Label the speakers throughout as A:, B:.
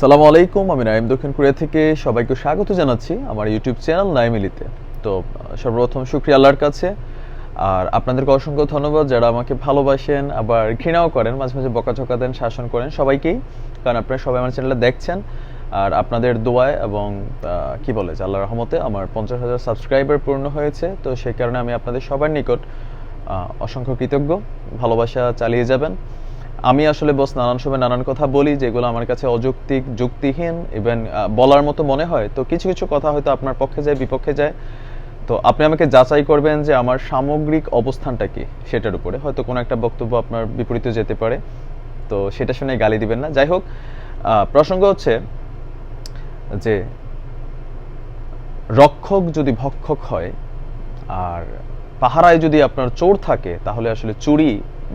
A: সালামু আলাইকুম, আমি নাইম দক্ষিণ কোরিয়া থেকে সবাইকে স্বাগত জানাচ্ছি আমার ইউটিউব চ্যানেল নাইমিলিতে তো সর্বপ্রথম শুক্রিয়া আল্লাহর কাছে। আর আপনাদেরকে অসংখ্য ধন্যবাদ যারা আমাকে ভালোবাসেন, আবার ঘৃণাও করেন, মাঝে মাঝে বকাঝকা দেন, শাসন করেন সবাইকেই, কারণ আপনারা সবাই আমার চ্যানেলে দেখছেন। আর আপনাদের দোয়ায় এবং কি বলে, যে আল্লাহর রহমতে আমার পঞ্চাশ হাজার সাবস্ক্রাইবার পূর্ণ হয়েছে। তো, সেই কারণে আমি আপনাদের সবার নিকট অসংখ্য কৃতজ্ঞ। ভালোবাসা চালিয়ে যাবেন। আমি আসলে বস নানান সময় নানান কথা বলি, যেগুলো আমার কাছে অযৌক্তিক, যুক্তিহীন ইভেন বলার মতো মনে হয়। তো কিছু কিছু কথা হয়তো আপনার পক্ষে যায়, বিপক্ষে যায়। তো আপনি আমাকে যাচাই করবেন যে আমার সামগ্রিক অবস্থানটা কি সেটার উপরে। হয়তো কোনো একটা বক্তব্য আপনার বিপরীতে যেতে পারে। তো সেটা শুনে গালি দিবেন না। যাই হোক প্রসঙ্গ হচ্ছে যে রক্ষক যদি ভক্ষক হয় আর পাহারায় যদি আপনার চোর থাকে, তাহলে আসলে চুরি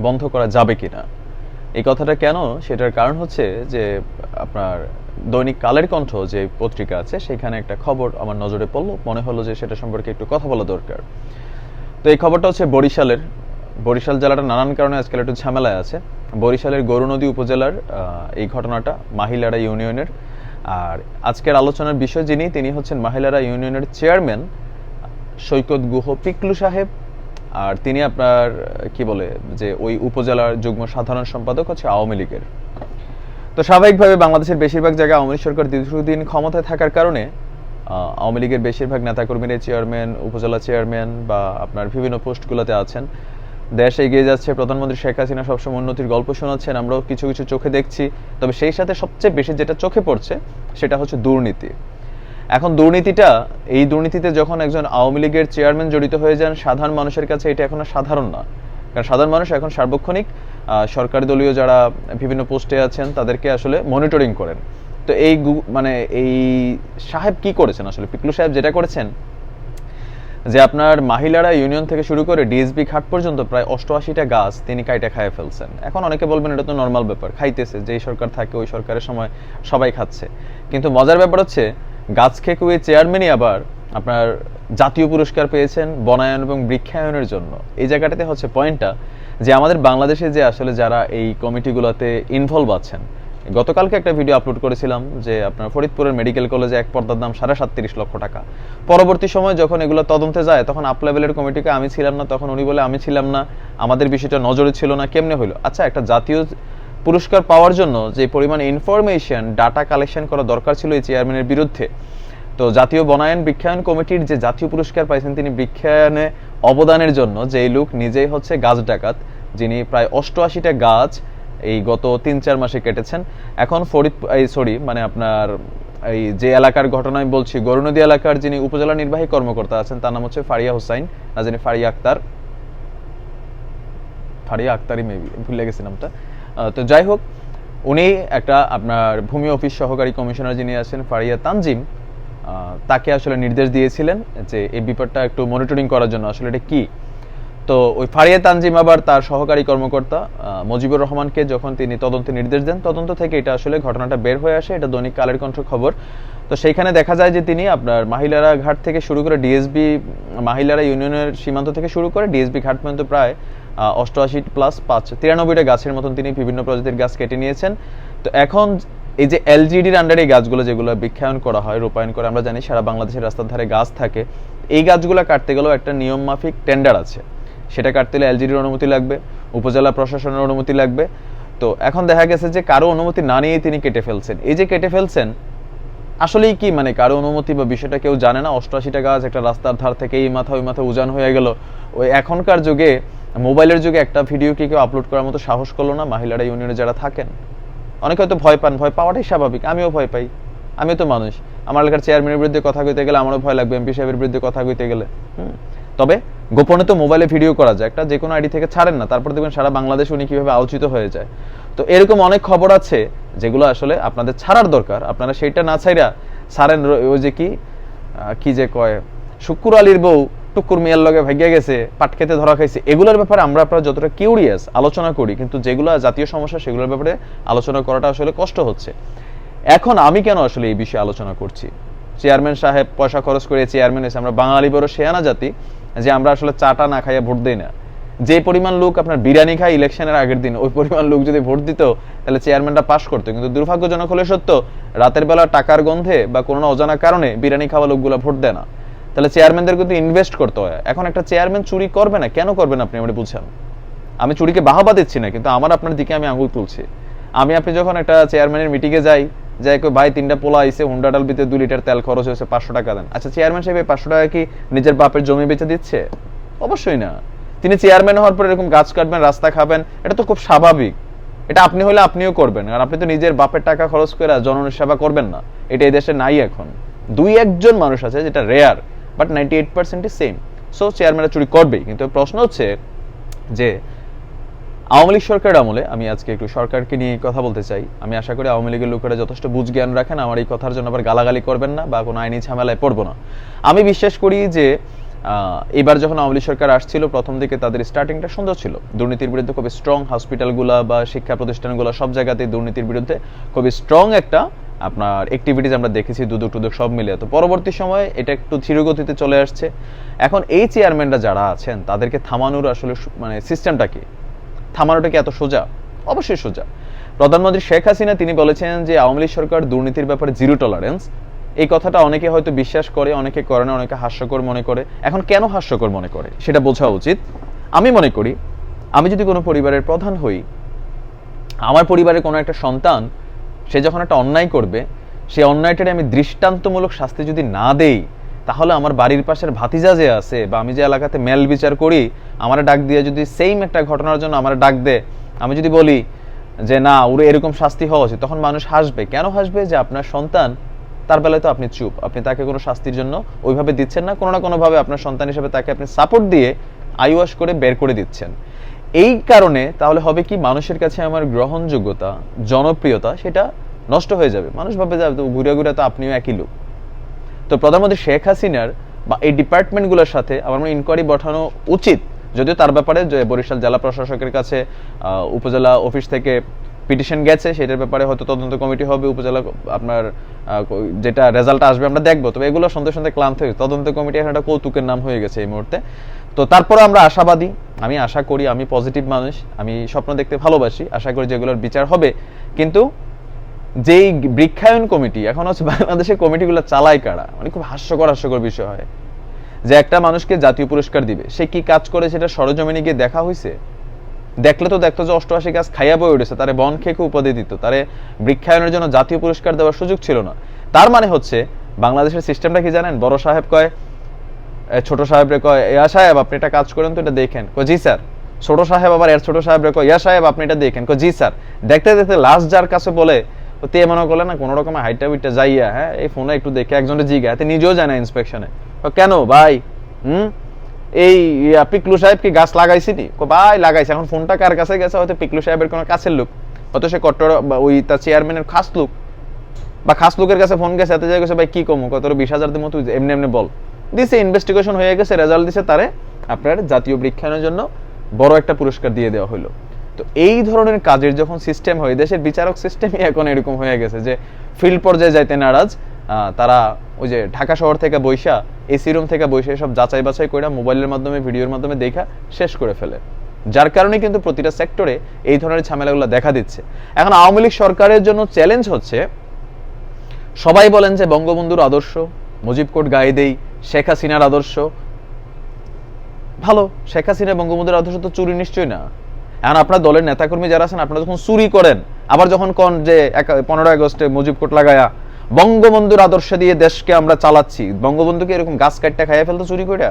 A: বন্ধ করা যাবে কিনা? এই কথাটা কেন? সেটার কারণ হচ্ছে যে আপনার দৈনিক কালের কণ্ঠ যে পত্রিকা আছে, সেখানে একটা খবর আমার নজরে পড়ল। মনে হলো যে সেটা সম্পর্কে একটু কথা বলা দরকার। তো এই খবরটা হচ্ছে বরিশালের। বরিশাল জেলাটা নানান কারণে আজকাল একটু ঝামেলায় আছে। বরিশালের গরুনদী উপজেলার এই ঘটনাটা মাহিলারা ইউনিয়নের। আর আজকের আলোচনার বিষয় যিনি, তিনি হচ্ছেন মাহিলারা ইউনিয়নের চেয়ারম্যান সৈকত গুহ পিকলু সাহেব। আর তিনি আপনার, কি বলে, যে ওই উপজেলার যুগ্ম সাধারণ সম্পাদক হচ্ছে আওয়ামী লীগের। তো স্বাভাবিকভাবে বাংলাদেশের বেশিরভাগ জায়গায় আওয়ামী লীগ সরকার দীর্ঘদিন ক্ষমতায় থাকার কারণে আওয়ামী লীগের বেশিরভাগ নেতাকর্মীরা চেয়ারম্যান, উপজেলা চেয়ারম্যান বা আপনার বিভিন্ন পোস্টগুলোতে আছেন। দেশ এগিয়ে যাচ্ছে, প্রধানমন্ত্রী শেখ হাসিনা সবসময় উন্নতির গল্প শোনাচ্ছেন, আমরাও কিছু কিছু চোখে দেখছি। তবে সেই সাথে সবচেয়ে বেশি যেটা চোখে পড়ছে, সেটা হচ্ছে দুর্নীতি। এখন দুর্নীতিটা, এই দুর্নীতিতে যখন একজন আওয়ামী লীগের চেয়ারম্যান জড়িত হয়ে যান, সাধারণ মানুষের কাছে এটা এখন সাধারণ না। কারণ সাধারণ মানুষ এখন সার্বক্ষণিক সরকারি দলীয় যারা বিভিন্ন পোস্টে আছেন, তাদেরকে আসলে মনিটরিং করেন। তো এই মানে এই সাহেব কি করেছেন আসলে? পিকলু সাহেব যেটা করেছেন, যে আপনার মাহিলারা ইউনিয়ন থেকে শুরু করে ডিএসবি ঘাট পর্যন্ত প্রায় অষ্টআশিটা গাছ তিনি কাইটা খাইয়ে ফেলছেন। এখন অনেকে বলবেন এটা তো নর্মাল ব্যাপার, খাইতেছে, যেই সরকার থাকে ওই সরকারের সময় সবাই খাচ্ছে। কিন্তু মজার ব্যাপার হচ্ছে গাছ খেয়ে কুয়ে চেয়ারম্যানই আবার আপনার জাতীয় পুরস্কার পেয়েছেন বনায়ন এবং বৃক্ষায়নের জন্য। এই জায়গাটাতে হচ্ছে পয়েন্টটা যে আমাদের বাংলাদেশে যে আসলে যারা এই কমিটিগুলোতে ইনভলভ আছেন। গতকালকে একটা ভিডিও আপলোড করেছিলাম যে আপনার ফরিদপুরের মেডিকেল কলেজে এক পর্দার দাম সাড়ে সাতত্রিশ লক্ষ টাকা। পরবর্তী সময় যখন এগুলো তদন্তে যায়, তখন আপ লেভেলের কমিটিকে আমি ছিলাম না, তখন উনি বলে, আমি ছিলাম না, আমাদের বিষয়টা নজরে ছিল না, কেমনে হইল? আচ্ছা একটা জাতীয় পুরস্কার পাওয়ার জন্য যে পরিমাণ ইনফরমেশন ডাটা কালেকশন করা দরকার ছিল এই চেয়ারম্যানের বিরুদ্ধে, তো জাতীয় বনায়ন বৃক্ষায়ন কমিটির যে জাতীয় পুরস্কার পাইছেন তিনি বৃক্ষায়নে অবদানের জন্য যেই লোক নিজেই হচ্ছে গাছ ডাকাত, যিনি প্রায় অষ্টআশিটা গাছ এই গত তিন চার মাসে কেটেছেন। এখন ফরিদ, এই সরি মানে আপনার এই যে এলাকার ঘটনা আমি বলছি, গরুনদী এলাকার যিনি উপজেলা নির্বাহী কর্মকর্তা আছেন, তার নাম হচ্ছে ফারিয়া হুসাইন, আর যিনি ফারিয়া আক্তার, ফারিয়া আক্তারই মেবি ভুলে গেছি নামটা। তো যাই হোক, উনি একটা আপনার ভূমি অফিস সহকারী কমিশনার যিনি আছেন, ফারিয়া তানজিম তাকে আসলে নির্দেশ দিয়েছিলেন যে এই ব্যাপারটা একটু মনিটরিং করার জন্য। আসলে এটা কি? তো ওই ফারিয়া তানজিম আবার তার সহকারী কর্মকর্তা মুজিবুর রহমানকে যখন তিনি তদন্তে নির্দেশ দেন, তদন্ত থেকে এটা আসলে ঘটনাটা বের হয়ে আসে। এটা দৈনিক কালের কণ্ঠ খবর। তো সেইখানে দেখা যায় যে তিনি আপনার মাহিলারা ঘাট থেকে শুরু করে ডিএসবি মাহিলারা ইউনিয়নের সীমান্ত থেকে শুরু করে ডিএসবি ঘাট পর্যন্ত প্রায় অষ্টআশি প্লাস পাঁচ তিরানব্বইটা গাছের মতন তিনি বিভিন্ন প্রজাতির গাছ কেটে নিয়েছেন। তো এখন এই যে এলজিডির আন্ডারে এই গাছগুলো যেগুলো বৃক্ষায়ন করা হয়, রূপায়ণ করে, আমরা জানি সারা বাংলাদেশের রাস্তার ধারে গাছ থাকে। এই গাছগুলো কাটতে গেলেও একটা নিয়ম মাফিক টেন্ডার আছে। সেটা কাটতে হলে এলজিডির অনুমতি লাগবে, উপজেলা প্রশাসনের অনুমতি লাগবে। তো এখন দেখা গেছে যে কারও অনুমতি না নিয়েই তিনি কেটে ফেলছেন। এই যে কেটে ফেলছেন, আসলেই কি মানে কারও অনুমতি বা বিষয়টা কেউ জানে না? অষ্টআশিটা গাছ একটা রাস্তার ধার থেকে এই মাথা ওই মাথা উজান হয়ে গেল। ওই এখনকার যুগে মোবাইলের যুগে একটা ভিডিও কি কেউ আপলোড করার মতো সাহস করল না? মহিলারা ইউনিয়নে যারা থাকেন, অনেকে হয়তো ভয় পান, ভয় পাওয়াটাই স্বাভাবিক, আমিও ভয় পাই, আমিও তো মানুষ। আমার এলাকার চেয়ারম্যানের বিরুদ্ধে কথা কইতে গেলে আমারও ভয় লাগবে এমপি সাহেবের বিরুদ্ধে কথা কইতে গেলে। তবে গোপনে তো মোবাইলে ভিডিও করা যায়, একটা যে কোনো আইডি থেকে ছাড়েন না, তারপর দেখবেন সারা বাংলাদেশ উনি কীভাবে আলোচিত হয়ে যায়। তো এরকম অনেক খবর আছে, যেগুলো আসলে আপনাদের ছাড়ার দরকার। আপনারা সেইটা না ছাইরা ছাড়েন, ওই যে কি কি যে কয়, শুক্কুর আলীর বউ টুকুর মিয়ার লগে ভাগিয়া গেছে, পাট খেতে ধরা খাইছে, এগুলোর ব্যাপারে আমরা আপনারা যতটা কিউরিয়াস আলোচনা করি, কিন্তু যেগুলো জাতীয় সমস্যা সেগুলোর ব্যাপারে আলোচনা করাটা আসলে কষ্ট হচ্ছে। এখন আমি কেন আসলে এই বিষয়ে আলোচনা করছি? চেয়ারম্যান সাহেব পয়সা খরচ করে চেয়ারম্যান এসে আমরা বাঙালি বড় শেয়ানা জাতি, যে আমরা আসলে চাটা না খাইয়া ভোট দিই না। যে পরিমাণ লোক আপনার বিরিয়ানি খায় ইলেকশনের আগের দিন, ওই পরিমাণ লোক যদি ভোট দিত, তাহলে চেয়ারম্যানটা পাশ করতো। কিন্তু দুর্ভাগ্যজনক হলে সত্য, রাতের বেলা টাকার গন্ধে বা কোনো অজানা কারণে বিরিয়ানি খাওয়া লোকগুলো ভোট দেয় না। তাহলে চেয়ারম্যানদের কিন্তু ইনভেস্ট করতে হয়। এখন একটা চেয়ারম্যান চুরি করবে না, কেন করবেন আপনি? আমার বুঝছেন আমি চুরিকে বাহাবা দিচ্ছি না, কিন্তু আমার আপনার দিকে আমি আঙুল তুলছি। আমি আপনি যখন একটা চেয়ারম্যানের মিটিংয়ে যাই যাই ভাই, তিনটা পোলা আইসে হুন্ডা ডাল বিতে দুই লিটার তেল খরচ হয়েছে, পাঁচশো টাকা দেন। আচ্ছা চেয়ারম্যান সাহেব পাঁচশো টাকা কি নিজের বাপের জমি বেচে দিচ্ছে? অবশ্যই না। তিনি চেয়ারম্যান হওয়ার পর এরকম গাছ কাটবেন, রাস্তা খাবেন, এটা তো খুব স্বাভাবিক। এটা আপনি হলে আপনিও করবেন কারণ আপনি তো নিজের বাপের টাকা খরচ করে জনগণের সেবা করবেন না। এটা এই দেশে নাই এখন। দুই একজন মানুষ আছে, যেটা rare but ninety eight percent same so চেয়ারম্যানরা চুরি করবেই। কিন্তু প্রশ্ন হচ্ছে যে, আওয়ামী লীগ সরকারের আমলে, আমি আজকে একটু সরকারকে নিয়ে কথা বলতে চাই। আমি আশা করি আওয়ামী লীগের লোকেরা যথেষ্ট বুঝ জ্ঞান রাখেন। আমার এই কথার জন্য আবার গালাগালি করবেন না বা কোনো আইনি ঝামেলায় পড়ব না। আমি বিশ্বাস করি যে এবার যখন আওয়ামী লীগ সরকার আসছিল, প্রথম দিকে তাদের স্টার্টিংটা সুন্দর ছিল। দুর্নীতির বিরুদ্ধে খুবই স্ট্রং হসপিটালগুলো বা শিক্ষা প্রতিষ্ঠানগুলো সব জায়গাতেই দুর্নীতির বিরুদ্ধে খুবই স্ট্রং একটা আপনার অ্যাক্টিভিটিস আমরা দেখেছি, দুদক টুদক সব মিলে। তো পরবর্তী সময়ে এটা একটু ধীরগতিতে চলে আসছে। এখন এই চেয়ারম্যানরা যারা আছেন, তাদেরকে থামানোর আসলে মানে সিস্টেমটা কি? থামানোটা কি এত সোজা? অবশ্যই সোজা। প্রধানমন্ত্রী শেখ হাসিনা, তিনি বলেছেন যে আওয়ামী লীগ সরকার দুর্নীতির ব্যাপারে জিরো টলারেন্স এই কথাটা অনেকে হয়তো বিশ্বাস করে, অনেকে করে না, অনেকে হাস্যকর মনে করে। এখন কেন হাস্যকর মনে করে? সেটা বোঝা উচিত। আমি মনে করি, আমি যদি কোনো পরিবারের প্রধান হই, আমার পরিবারের কোনো একটা সন্তান সে যখন একটা অন্যায় করবে সেই অন্যায়টারে আমি দৃষ্টান্তমূলক শাস্তি যদি না দেই, তাহলে আমার বাড়ির পাশের ভাতিজা যে আছে বা আমি যে এলাকাতে মেল বিচার করি, আমার ডাক দিয়ে যদি সেম একটা ঘটনার জন্য আমার ডাক দে আমি যদি বলি যে না, ওর এরকম শাস্তি হওয়া উচিত, তখন মানুষ হাসবে। কেন হাসবে? যে আপনার সন্তান, তার বেলায় তো আপনি চুপ। আপনি তাকে কোনো শাস্তির জন্য ওইভাবে দিচ্ছেন না, কোনো না কোনোভাবে আপনার সন্তান হিসেবে তাকে আপনি সাপোর্ট দিয়ে আইওয়াশ করে বের করে দিচ্ছেন। এই কারণে তাহলে হবে কি মানুষের কাছে আমার গ্রহণযোগ্যতা, জনপ্রিয়তা সেটা নষ্ট হয়ে যাবে। মানুষ ভাবে যে, তো ঘুরে ঘুরে তো আপনিও একই লোক। তো প্রধানমন্ত্রী শেখ হাসিনার বা এই ডিপার্টমেন্টগুলোর সাথে আমার মনে ইনকোয়ারি পাঠানো উচিত। যদিও তার ব্যাপারে যে বরিশাল জেলা প্রশাসকের কাছে উপজেলা অফিস থেকে পিটিশন গেছে, সেটার ব্যাপারে হয়তো তদন্ত কমিটি হবে, উপজেলা আপনার যেটা রেজাল্ট আসবে আমরা দেখব। তবে এগুলো সন্ধ্যে সন্ধ্যে ক্লান্ত হয়ে তদন্ত কমিটি এখন একটা কৌতুকের নাম হয়ে গেছে এই মুহূর্তে। তো তারপরে আমরা আশাবাদী, আমি আশা করি আমি পজিটিভ মানুষ, আমি স্বপ্ন দেখতে ভালোবাসি, আশা করি যেগুলোর বিচার হবে। কিন্তু যেই বৃক্ষায়ন কমিটি, এখন হচ্ছে বাংলাদেশে কমিটিগুলো চালায় কারা? মানে খুব হাস্যকর হাস্যকর বিষয় হয়। যে একটা মানুষকে জাতীয় পুরস্কার দিবে, সে কি কাজ করে সেটা সরজমিনে গিয়ে দেখা হয়েছে দেখলে তো দেখতো যে অষ্টআশি গাছ খাইয়া বয়ে উঠেছে, তারে বন খেকে উপাধি দিত, তারে বৃক্ষায়নের জন্য জাতীয় পুরস্কার দেওয়ার সুযোগ ছিল না। তার মানে হচ্ছে, বাংলাদেশের সিস্টেমটা কি জানেন? বড় সাহেব কয় ছোট সাহেবরে কয় ইয়া সাহেব আপনি এটা কাজ করেন তো এটা দেখেন। কয় জি স্যার। ছোট সাহেব আবার এর ছোট সাহেবরে কয় ইয়া সাহেব আপনি এটা দেখেন। কয় জি স্যার। দেখতে দেখতে লাস্ট যার কাছে বলে তে মনে করলে না কোনো রকম হাইটা বিটটা যাইয়া হ্যাঁ এই ফোনে একটু দেখে একজনের জিগা এতে নিজেও যায় না ইন্সপেকশনে কেন ভাই? হুম? এই পিকলু সাহেব কি গাছ লাগাইছি নি? কয়, ভাই লাগাইছে। এখন ফোনটা কার কাছে গেছে? হয়তো পিকলু সাহেবের কোনো কাছের লোক। হয়তো সে কট্টর ওই তার চেয়ারম্যানের খাস লোক। বা খাস লোকের কাছে ফোন গেছে এত জায়গায় গেছে ভাই কি কমু? কত বিশ হাজার মতো এমনি এমনি বল। দিছে ইনভেস্টিগেশন হয়ে গেছে রেজাল্ট দিছে, তারে আপনার জাতীয় বৃক্ষায়নের জন্য বড় একটা পুরস্কার দিয়ে দেওয়া হলো তো এই ধরনের কাজের যখন সিস্টেম হয়, দেশের বিচারক সিস্টেমই এখন এরকম হয়ে গেছে যে ফিল্ড পর্যায়ে যাইতে নারাজ তারা ওই যে ঢাকা শহর থেকে বৈশা এসি রুম থেকে বৈশা সব যাচাই বাছাই করে মোবাইলের মাধ্যমে, ভিডিওর মাধ্যমে দেখা শেষ করে ফেলে। যার কারণে কিন্তু প্রতিটা সেক্টরে এই ধরনের ঝামেলাগুলো দেখা দিচ্ছে। এখন আওয়ামী লীগ সরকারের জন্য চ্যালেঞ্জ হচ্ছে, সবাই বলেন যে বঙ্গবন্ধুর আদর্শ মুজিব কোট গায়ে দেই শেখ হাসিনার আদর্শ। ভালো, শেখ হাসিনা বঙ্গবন্ধুর আদর্শ তো চুরি নিশ্চয়ই না। এখন আপনার দলের নেতাকর্মী যারা আছেন, আপনারা যখন চুরি করেন, আবার যখন কোন যে পনেরোই আগস্টে মুজিব কোট লাগায়া, বঙ্গবন্ধুর আদর্শ দিয়ে দেশকে আমরা চালাচ্ছি, বঙ্গবন্ধুকে এরকম গাছ কাটটা খাইয়া ফেলতো চুরি করে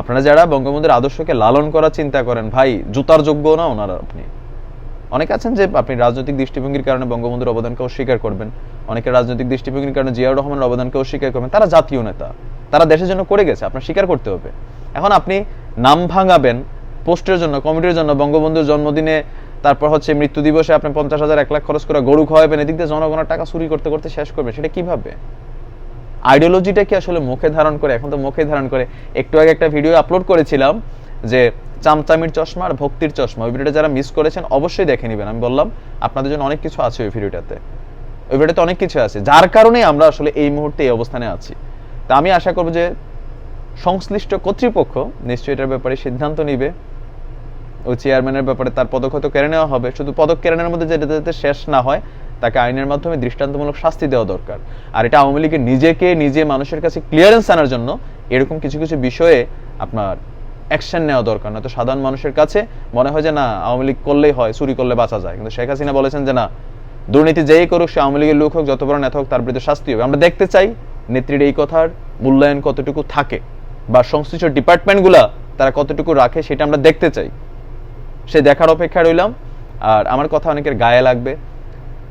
A: আপনারা যারা বঙ্গবন্ধুর আদর্শকে লালন করার চিন্তা করেন, ভাই, জুতার যোগ্য না ওনারা আপনি। অনেক আছেন যে আপনি রাজনৈতিক দৃষ্টিভঙ্গির কারণে বঙ্গবন্ধুর অবদানকে অস্বীকার করবেন। অনেকে রাজনৈতিক দৃষ্টিভঙ্গির কারণে জিয়াউর রহমানের অবদানকে অস্বীকার করবেন। তারা জাতীয় নেতা। তারা দেশের জন্য করে গেছে। আপনার স্বীকার করতে হবে। এখন আপনি নাম ভাঙাবেন, পোস্টের জন্য, কমিটির জন্য, বঙ্গবন্ধুর জন্মদিনে, তারপর হচ্ছে মৃত্যু দিবসে আপনি পঞ্চাশ হাজার এক লাখ খরচ করে গরু খাওয়াবেন, এদিক দিয়ে জনগণের টাকা চুরি করতে করতে শেষ করবেন। সেটা কীভাবে? আইডিওলজিটা কি আসলে মুখে ধারণ করে? এখন তো মুখে ধারণ করে। একটু আগে একটা ভিডিও আপলোড করেছিলাম। যে চামচামির চশমা আর ভক্তির চশমা, ওই ভিডিওটা যারা মিস করেছেন অবশ্যই দেখে নেবেন। আমি বললাম, আপনাদের জন্য অনেক কিছু আছে ওই ভিডিওটাতে। ওই ভিডিওতে অনেক কিছু আছে, যার কারণে আমরা আসলে এই মুহূর্তে এই অবস্থানে আছি। তা আমি আশা করব যে সংশ্লিষ্ট কর্তৃপক্ষ নিশ্চয়ই এটার ব্যাপারে সিদ্ধান্ত নিবে। ওই চেয়ারম্যানের ব্যাপারে তার পদক হয়তো কেড়ে নেওয়া হবে। শুধু পদক কেড়ে মধ্যে যেটা যাতে শেষ না হয়, তাকে আইনের মাধ্যমে দৃষ্টান্তমূলক শাস্তি দেওয়া দরকার। আর এটা আওয়ামী লীগের নিজেকে, নিজে মানুষের কাছে ক্লিয়ারেন্স আনার জন্য এরকম কিছু কিছু বিষয়ে আপনার অ্যাকশন নেওয়া দরকার, নয়তো সাধারণ মানুষের কাছে মনে হয় যে না, আওয়ামী লীগ করলেই হয়, চুরি করলে বাঁচা যায়। কিন্তু শেখ হাসিনা বলেছেন যে না, দুর্নীতি যেই করুক, সে আওয়ামী লীগের লোক হোক, যত বড় নেতা হোক, তার বিরুদ্ধে শাস্তি হবে। আমরা দেখতে চাই নেত্রীর এই কথার মূল্যায়ন কতটুকু থাকে বা সংশ্লিষ্ট ডিপার্টমেন্টগুলা তারা কতটুকু রাখে, সেটা আমরা দেখতে চাই। সে দেখার অপেক্ষা রইলাম। আর আমার কথা অনেকের গায়ে লাগবে,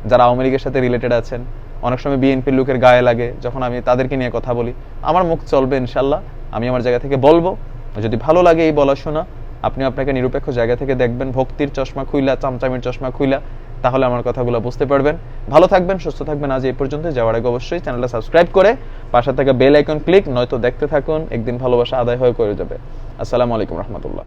A: যারা আওয়ামী লীগের সাথে রিলেটেড আছেন। অনেক সময় বিএনপির লোকের গায়ে লাগে, যখন আমি তাদেরকে নিয়ে কথা বলি। আমার মুখ চলবে ইনশাল্লাহ, আমি আমার জায়গা থেকে বলব। যদি ভালো লাগে এই বলা শোনা, আপনি আপনাকে নিরপেক্ষ জায়গা থেকে দেখবেন, ভক্তির চশমা খুইলা, চামচামির চশমা খুইলা, তাহলে আমার কথাগুলো বুঝতে পারবেন। ভালো থাকবেন, সুস্থ থাকবেন, আজ এই পর্যন্ত। যাওয়ার আগে অবশ্যই চ্যানেলটা সাবস্ক্রাইব করে পাশে থাকা বেল আইকন ক্লিক, নয়তো দেখতে থাকুন, একদিন ভালোবাসা আদায় হয়ে করে যাবে। আসসালামু আলাইকুম রহমতুল্লাহ।